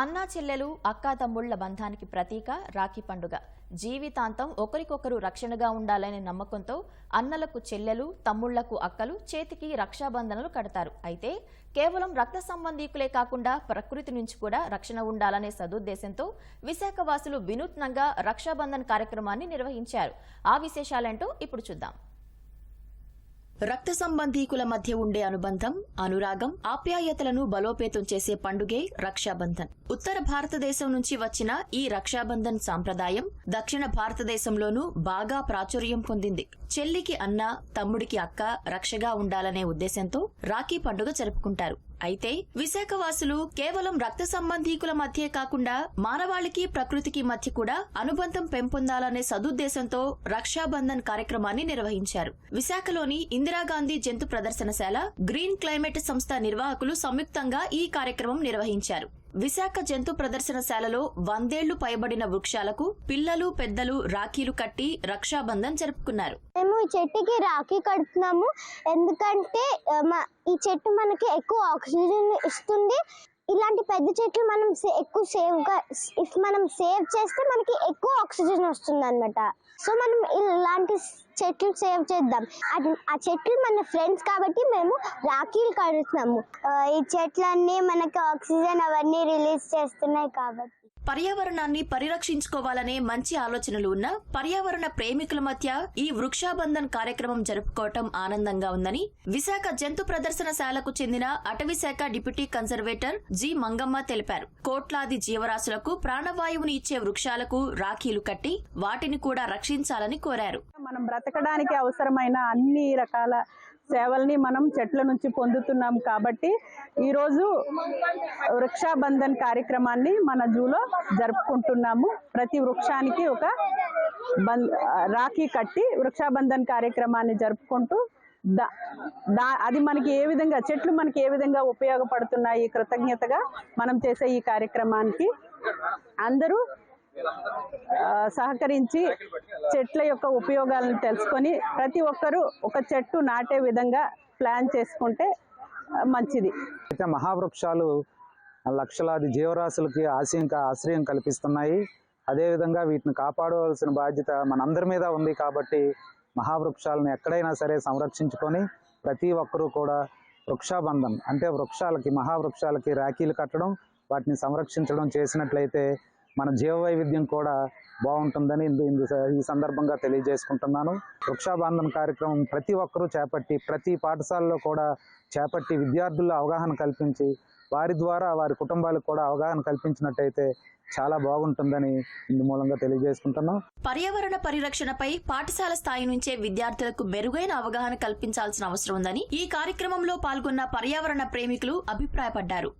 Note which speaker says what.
Speaker 1: అన్నా చెల్లెలు అక్కాతమ్ముళ్ళ బంధానికి ప్రతీక రాఖీ పండుగ. జీవితాంతం ఒకరికొకరు రక్షణగా ఉండాలనే నమ్మకంతో అన్నలకు చెల్లెలు తమ్ముళ్ళకు అక్కలు చేతికి రక్షాబంధనలు కడతారు. అయితే కేవలం రక్త సంబంధీకులే కాకుండా ప్రకృతి నుంచి కూడా రక్షణ ఉండాలనే సదుద్దేశంతో విశాఖవాసులు వినూత్నంగా రక్షాబంధన్ కార్యక్రమాన్ని నిర్వహించారు. ఆ విశేషాలేంటో ఇప్పుడు చూద్దాం. రక్త సంబంధీకుల మధ్య ఉండే అనుబంధం అనురాగం ఆప్యాయతలను బలోపేతం చేసే పండుగే రక్షాబంధన్. ఉత్తర భారతదేశం నుంచి వచ్చిన ఈ రక్షాబంధన్ సాంప్రదాయం దక్షిణ భారతదేశంలోనూ బాగా ప్రాచుర్యం పొందింది. చెల్లికి అన్న తమ్ముడికి అక్క రక్షగా ఉండాలనే ఉద్దేశంతో రాఖీ పండుగ జరుపుకుంటారు. అయితే విశాఖవాసులు కేవలం రక్త సంబంధీకుల మధ్యే కాకుండా మానవాళికి ప్రకృతికి మధ్య కూడా అనుబంధం పెంపొందాలనే సదుద్దేశంతో రక్షాబంధన్ కార్యక్రమాన్ని నిర్వహించారు. విశాఖలోని ఇందిరాగాంధీ జంతు ప్రదర్శనశాల గ్రీన్ క్లైమేట్ సంస్థ నిర్వాహకులు సంయుక్తంగా ఈ కార్యక్రమం నిర్వహించారు. విశాఖ జంతు ప్రదర్శనశాలలో వందేళ్ళు పైబడిన వృక్షాలకు పిల్లలు పెద్దలు రాఖీలు కట్టి రక్షాబంధం జరుపుకున్నారు.
Speaker 2: మేము ఈ చెట్టుకి రాఖీ కడుతున్నాము. ఎందుకంటే ఈ చెట్టు మనకి ఎక్కువ ఆక్సిజన్ ఇస్తుంది. ఇలాంటి పెద్ద చెట్లు మనం సే- ఎక్కువ సేవ్గా ఇఫ్ మనం సేవ్ చేస్తే మనకి ఎక్కువ ఆక్సిజన్ వస్తుంది అనమాట సో మనం ఇలాంటి చెట్లు సేవ్ చేద్దాం. ఆ చెట్లు మన ఫ్రెండ్స్ కాబట్టి మేము రాఖీలు కడుతున్నాము. ఈ చెట్లన్నీ మనకి ఆక్సిజన్ అవన్నీ రిలీజ్ చేస్తున్నాయి కాబట్టి.
Speaker 1: పర్యావరణాన్ని పరిరక్షించుకోవాలనే మంచి ఆలోచనలు ఉన్న పర్యావరణ ప్రేమికుల మధ్య ఈ వృక్షాబంధన్ కార్యక్రమం జరుపుకోవటం ఆనందంగా ఉందని విశాఖ జంతు ప్రదర్శనశాలకు చెందిన అటవీశాఖ డిప్యూటీ కన్జర్వేటర్ జి మంగమ్మ తెలిపారు. కోట్లాది జీవరాశులకు ప్రాణవాయువుని ఇచ్చే వృక్షాలకు రాఖీలు కట్టి వాటిని కూడా రక్షించాలని కోరారు.
Speaker 3: మనం బ్రతకడానికి అవసరమైన అన్ని రకాల సేవల్ని మనం చెట్ల నుంచి పొందుతున్నాం కాబట్టి ఈరోజు వృక్షాబంధన్ కార్యక్రమాన్ని మన జూలో జరుపుకుంటున్నాము. ప్రతి వృక్షానికి ఒక బం రాఖీ కట్టి వృక్షాబంధన్ కార్యక్రమాన్ని జరుపుకుంటూ దా దా అది మనకి ఏ విధంగా చెట్లు మనకి ఏ విధంగా ఉపయోగపడుతున్నాయి కృతజ్ఞతగా మనం చేసే ఈ కార్యక్రమానికి అందరూ సహకరించి చెట్ల యొక్క ఉపయోగాలను తెలుసుకొని ప్రతి ఒక్కరూ ఒక చెట్టు నాటే విధంగా ప్లాన్ చేసుకుంటే మంచిది.
Speaker 4: అయితే మహావృక్షాలు లక్షలాది జీవరాశులకి ఆశయం ఆశ్రయం కల్పిస్తున్నాయి. అదేవిధంగా వీటిని కాపాడవలసిన బాధ్యత మనందరి మీద ఉంది కాబట్టి మహావృక్షాలను ఎక్కడైనా సరే సంరక్షించుకొని ప్రతి ఒక్కరూ కూడా వృక్షాబంధం అంటే వృక్షాలకి మహావృక్షాలకి రాఖీలు కట్టడం వాటిని సంరక్షించడం చేసినట్లయితే మన జీవ వైవిధ్యం కూడా బాగుంటుందని ఈ సందర్భంగా తెలియజేసుకుంటున్నాను. వృక్షాబంధన కార్యక్రమం ప్రతి ఒక్కరూ చేపట్టి ప్రతి పాఠశాలలో కూడా చేపట్టి విద్యార్థుల్లో అవగాహన కల్పించి వారి ద్వారా వారి కుటుంబాలకు కూడా అవగాహన కల్పించినట్టయితే చాలా బాగుంటుందని ఇందు మూలంగా తెలియజేసుకుంటున్నాం.
Speaker 1: పర్యావరణ పరిరక్షణపై పాఠశాల స్థాయి నుంచే విద్యార్థులకు మెరుగైన అవగాహన కల్పించాల్సిన అవసరం ఉందని ఈ కార్యక్రమంలో పాల్గొన్న పర్యావరణ ప్రేమికులు అభిప్రాయపడ్డారు.